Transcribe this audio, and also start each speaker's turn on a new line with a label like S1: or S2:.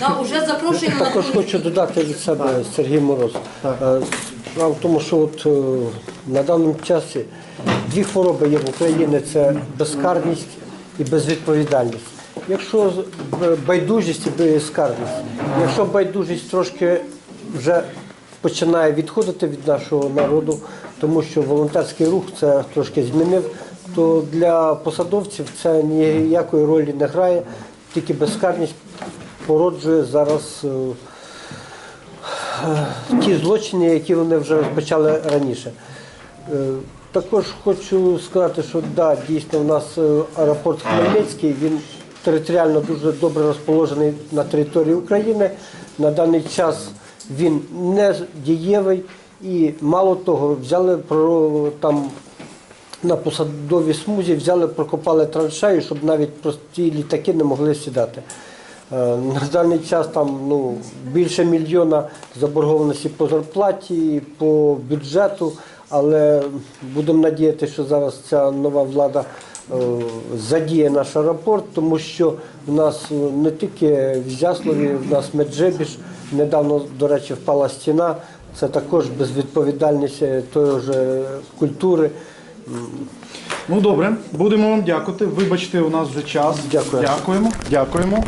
S1: Да, уже запрошуємо на
S2: Також хочу додати від себе Сергій Мороз. Е, Справа в тому, що от е, на даному часі дві хвороби є в Україні. Це безкарність і безвідповідальність. Якщо з- б- байдужість і безкарність, якщо байдужість трошки вже починає відходити від нашого народу, тому що волонтерський рух це трошки змінив, то для посадовців це ніякої ролі не грає, тільки безкарність породжує зараз. е, ті злочини, які вони вже розпочали раніше. Е, Також хочу сказати, що да, дійсно у нас е, аеропорт Хмельницький, він територіально дуже добре розположений на території України. На даний час він не дієвий і мало того, взяли про там на посадовій смузі взяли, прокопали траншею, щоб навіть прості літаки не могли сідати. Е, На даний час там ну, більше мільйона заборгованості по зарплаті, по бюджету, але будемо надіятися, що зараз ця нова влада е, задіє наш аеропорт, тому що в нас е, не тільки в Зяслові, в нас Меджибіж, недавно, до речі, впала стіна, це також безвідповідальність тої ж культури.
S3: Ну добре, будемо вам дякувати. Вибачте, у нас вже час.
S2: Дякую.
S3: Дякуємо. Дякуємо.